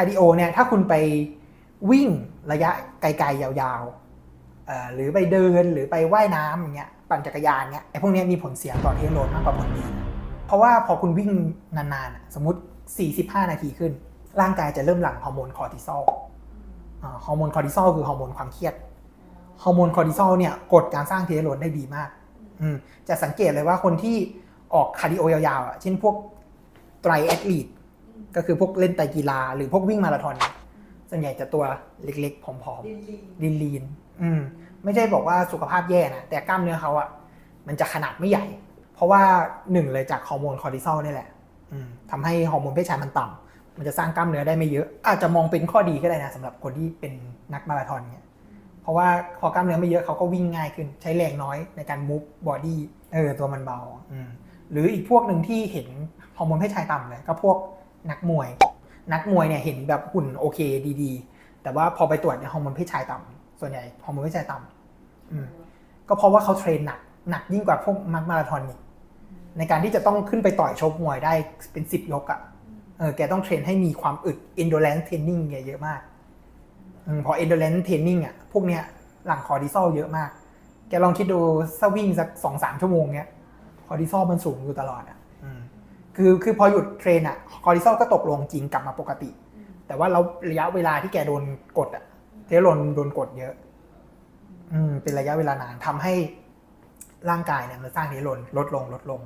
าร์ดิโอเนี่ยถ้าคุณไปวิ่งระยะไกลๆยาวๆหรือไปเดินหรือไปว่ายน้ำอย่างเงี้ยปั่นจักรยานเงี้ยไอ้พวกนี้มีผลเสียต่อเทสโลนมากกว่าผลดี เพราะว่าพอคุณวิ่งนานๆ สมมติ 45 นาทีขึ้น ร่างกายจะเริ่มหลั่งฮอร์โมนคอร์ติซอลฮอร์โมนคอร์ติซอลคือฮอร์โมนความเครียดฮอร์โมนคอร์ติซอลเนี่ยกดการสร้างเทสโลนได้ดีมากอืจะสังเกตเลยว่าคนที่ออกคาร์ดิโอยาวๆเช่นพวกไตรแอตลีท ก็คือพวกเล่นไตรกีฬา หรือพวกวิ่งมาราธอนเนี่ยส่วนใหญ่จะตัวเล็กๆผอมลินลีๆลีนๆอืมไม่ใช่บอกว่าสุขภาพแย่นะแต่กล้ามเนื้อเขาอะมันจะขนาดไม่ใหญ่ เพราะว่าหนึ่งเลยจากฮอร์โมนคอร์ติซอลนี่แหละอืมทำให้ฮอร์โมนเพศชายมันต่ำมันจะสร้างกล้ามเนื้อได้ไม่เยอะ อาจจะมองเป็นข้อดีก็ได้นะสำหรับคนที่เป็นนักมาราธอนเนี่ยเพราะว่าพอกล้ามเนื้อไม่เยอะเขาก็วิ่งง่ายขึ้น ใช้แรงน้อยในการมูฟบอดี้เออตัวมันเบาอืมหรืออีกพวกหนึ่งที่เห็นฮอร์โมนเพศชายต่ำเลย ก็พวก นักมวย นักมวยเนี่ยเห็นแบบหุ่นโอเคดีๆ แต่ว่าพอไปตรวจเนี่ยฮอร์โมนเพศชายต่ำส่วนใหญ่ฮอร์โมนเพศชายต่ำก็เพราะว่าเขาเทรนหนักหนักยิ่งกว่าพวกนักมาราธอนอีกในการที่จะต้องขึ้นไปต่อยชกมวยได้เป็นสิบยกอะ่ะเออแกต้องเทรนให้มีความอึด endurance training เนี่ยเยอะมากอพอ endurance training อะพวกเนี้ยหลังคอร์ติซอลเยอะมาก แกลองคิดดูถ้าวิ่งสักสองสามชั่วโมงเนี้ยคอร์ติซอลมันสูงอยู่ตลอดอะ คือคือพอหยุดเทรนอะคอร์ติซอลก็ตกลงจริงกลับมาปกติ แต่ว่าเราระยะเวลาที่แกโดนกดอะเทโลนโดนกดเยอะ อืมเป็นระยะเวลานานทำให้ร่างกายเนี่ยมันสร้างเทโลนลดลงลดลง